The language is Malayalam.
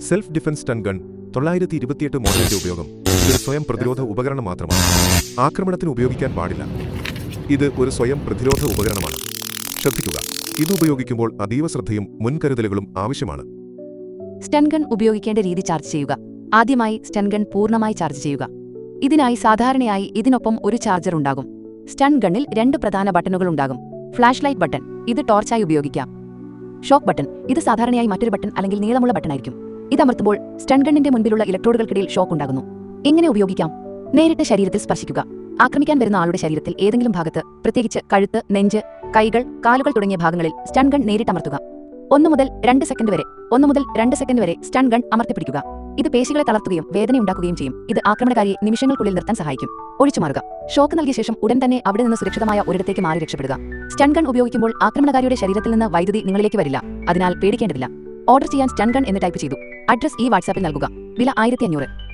സെൽഫ് ഡിഫൻസ് ടൺ ഗൺ തൊള്ളായിരത്തി ഇരുപത്തിയെട്ട് മോഡലിന്റെ ഉപയോഗം. ഒരു സ്വയം പ്രതിരോധ ഉപകരണം മാത്രമാണ്. ആക്രമണത്തിന് ഉപയോഗിക്കാൻ പാടില്ല. ഇത് ഒരു സ്വയം പ്രതിരോധ ഉപകരണമാണ്. ശ്രദ്ധിക്കുക. ഇത് ഉപയോഗിക്കുമ്പോൾ അതീവ ശ്രദ്ധയും മുൻകരുതലുകളും ആവശ്യമാണ്. സ്റ്റൺഗൺ ഉപയോഗിക്കേണ്ട രീതി ചാർജ് ചെയ്യുക. ആദ്യമായി സ്റ്റൺഗൺ പൂർണമായി ചാർജ് ചെയ്യുക. ഇതിനായി സാധാരണയായി ഇതിനൊപ്പം ഒരു ചാർജർ ഉണ്ടാകും. സ്റ്റൺ ഗണ്ണിൽ രണ്ട് പ്രധാന ബട്ടണുകൾ ഉണ്ടാകും. ഫ്ലാഷ് ലൈറ്റ് ബട്ടൺ ഇത് ടോർച്ചായി ഉപയോഗിക്കാം. ഷോക്ക് ബട്ടൺ ഇത് സാധാരണയായി മറ്റൊരു ബട്ടൺ അല്ലെങ്കിൽ നീളമുള്ള ബട്ടൺ ആയിരിക്കും. ഇത് അമർത്തുമ്പോൾ സ്റ്റൺ ഗണ്ണിന്റെ മുൻപിലുള്ള ഇലക്ട്രോഡുകൾക്കിടയിൽ ഷോക്ക് ഉണ്ടാകുന്നു. എങ്ങനെ ഉപയോഗിക്കാം? നേരിട്ട് ശരീരത്തിൽ സ്പർശിക്കുക. ആക്രമിക്കാൻ വരുന്ന ആളുടെ ശരീരത്തിൽ ഏതെങ്കിലും ഭാഗത്ത് പ്രത്യേകിച്ച് കഴുത്ത് നെഞ്ച് കൈകൾ കാലുകൾ തുടങ്ങിയ ഭാഗങ്ങളിൽ സ്റ്റൺ ഗൺ നേരിട്ട് അമർത്തുക ഒന്ന് മുതൽ രണ്ട് സെക്കൻഡ് വരെ ഒന്ന് മുതൽ രണ്ട് സെക്കൻഡ് വരെ സ്റ്റൺ ഗൺ അമർത്തിപ്പിടിക്കുക. ഇത് പേശികളെ തളർത്തുകയും വേദനയുണ്ടാക്കുകയും ചെയ്യും. ഇത് ആക്രമണകാരിയെ നിമിഷങ്ങൾക്കുള്ളിൽ നിർത്താൻ സഹായിക്കും. ഒഴിച്ചു മാറുക. ഷോക്ക് നൽകിയ ശേഷം ഉടൻ തന്നെ അവിടെ നിന്ന് സുരക്ഷിതമായ ഒരിടത്തേക്ക് മാറി രക്ഷപ്പെടുക. സ്റ്റൺ ഗൺ ഉപയോഗിക്കുമ്പോൾ ആക്രമണകാരിയുടെ ശരീരത്തിൽ നിന്ന് വൈദ്യുതി നിങ്ങളിലേക്ക് വരില്ല. അതിനാൽ പേടിക്കേണ്ടതില്ല. ഓർഡർ ചെയ്യാൻ സ്റ്റൺ ഗൺ എന്ന് ടൈപ്പ് ചെയ്തു. അഡ്രസ് ഈ വാട്സാപ്പിൽ നൽകുക. വില ആയിരത്തി അഞ്ഞൂറ്